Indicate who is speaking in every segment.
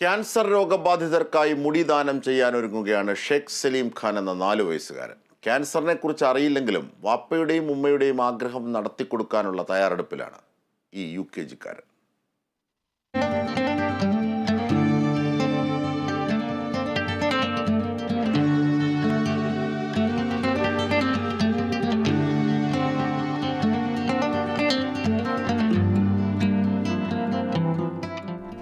Speaker 1: Cancer രോഗബാധിതർക്കായി മുടിദാനം ചെയ്യാനൊരുങ്ങുകയാണ് ഷെയ്ഖ് സലീം ഖാൻ എന്ന നാല് വയസ്സുകാരൻ. ക്യാൻസറിനെ കുറിച്ച് അറിയില്ലെങ്കിലും വാപ്പയുടെയും ഉമ്മയുടെയും ആഗ്രഹം നടത്തിക്കൊടുക്കാനുള്ള തയ്യാറെടുപ്പിലാണ് ഈ യു കെ ജിക്കാരൻ.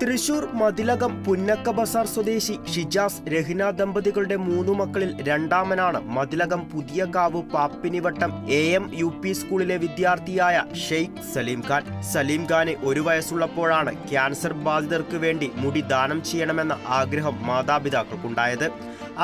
Speaker 2: തൃശൂർ മതിലകം പുന്നക്ക ബസാർ സ്വദേശി ഷിജാസ് രഹിന ദമ്പതികളുടെ മൂന്നു മക്കളിൽ രണ്ടാമനാണ്. Mathilakam Puthiyakavu Pappinivattam A M U P സ്കൂളിലെ വിദ്യാർത്ഥിയായ ഷെയ്ഖ് സലീം ഖാൻ. സലീം ഖാന് ഒരു വയസ്സുള്ളപ്പോഴാണ് ക്യാൻസർ ബാധിതർക്ക് വേണ്ടി മുടി ദാനം ചെയ്യണമെന്ന ആഗ്രഹം മാതാപിതാക്കൾക്കുണ്ടായത്.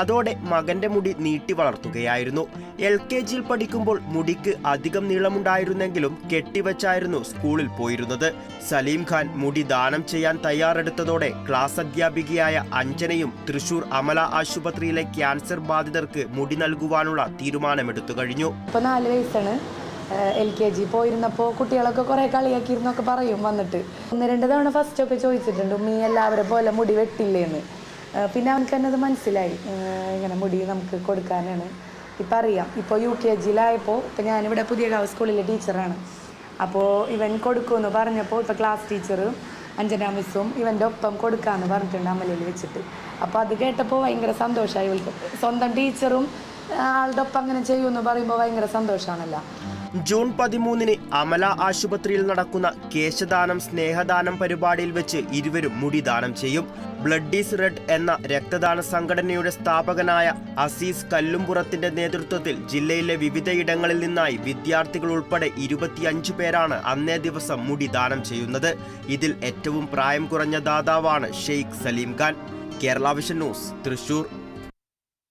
Speaker 2: അതോടെ മകന്റെ മുടി നീട്ടി വളർത്തുകയായിരുന്നു. എൽ കെ ജിയിൽ പഠിക്കുമ്പോൾ മുടിക്ക് അധികം നീളമുണ്ടായിരുന്നെങ്കിലും കെട്ടിവച്ചായിരുന്നു സ്കൂളിൽ പോയിരുന്നത്. സലീം ഖാൻ മുടി ദാനം ചെയ്യാൻ തയ്യാറെടുത്തതോടെ ക്ലാസ് അധ്യാപികയായ അഞ്ജനയും തൃശൂർ അമല ആശുപത്രിയിലെ ക്യാൻസർ ബാധിതർക്ക് മുടി നൽകുവാനുള്ള തീരുമാനമെടുത്തു കഴിഞ്ഞു.
Speaker 3: നാല് വയസ്സാണ്. എൽ കെ ജി പോയിരുന്നപ്പോൾ കുട്ടികളൊക്കെ കുറേ കളിയാക്കിയിരുന്നൊക്കെ പറയും വന്നിട്ട്. ഒന്ന് രണ്ട് തവണ ഫസ്റ്റ് ഒക്കെ ചോദിച്ചിട്ടുണ്ട് ഉമ്മീ എല്ലാവരെ പോലെ മുടി വെട്ടില്ലേന്ന്. പിന്നെ അവനക്ക് തന്നെ അത് മനസ്സിലായി. ഇങ്ങനെ മുടി നമുക്ക് കൊടുക്കാനാണ്. ഇപ്പം അറിയാം. ഇപ്പോൾ യു കെ ജിയിലായപ്പോൾ ഇപ്പം ഞാനിവിടെ പുതിയ ഗവ സ്കൂളിലെ ടീച്ചറാണ്. അപ്പോൾ ഇവൻ കൊടുക്കുമെന്ന് പറഞ്ഞപ്പോൾ ഇപ്പോൾ ക്ലാസ് ടീച്ചറും അഞ്ജന മിസ്സും ഇവന്റെ ഒപ്പം കൊടുക്കാമെന്ന് പറഞ്ഞിട്ടുണ്ട് അമലയിൽ വെച്ചിട്ട്. അപ്പോൾ അത് കേട്ടപ്പോൾ ഭയങ്കര സന്തോഷമായി ഇവൾക്ക് സ്വന്തം ടീച്ചറും ആളുടെ ഒപ്പം അങ്ങനെ ചെയ്യുമെന്ന് പറയുമ്പോൾ ഭയങ്കര സന്തോഷമാണല്ലോ
Speaker 2: ജൂൺ പതിമൂന്നിന് അമല ആശുപത്രിയിൽ നടക്കുന്ന കേശദാനം സ്നേഹദാനം പരിപാടിയിൽ വെച്ച് ഇരുവരും മുടി ദാനം ചെയ്യും. ബ്ലഡ് ഈസ് റെഡ് എന്ന രക്തദാന സംഘടനയുടെ സ്ഥാപകനായ അസീസ് കല്ലുംപുറത്തിന്റെ നേതൃത്വത്തിൽ ജില്ലയിലെ വിവിധയിടങ്ങളിൽ നിന്നായി വിദ്യാർത്ഥികൾ ഉൾപ്പെടെ ഇരുപത്തിയഞ്ച് പേരാണ് അന്നേ ദിവസം മുടി ദാനം ചെയ്യുന്നത്. ഇതിൽ ഏറ്റവും പ്രായം കുറഞ്ഞ ദാതാവാണ് Sheikh Salim Khan. Kerala vision news Thrissur.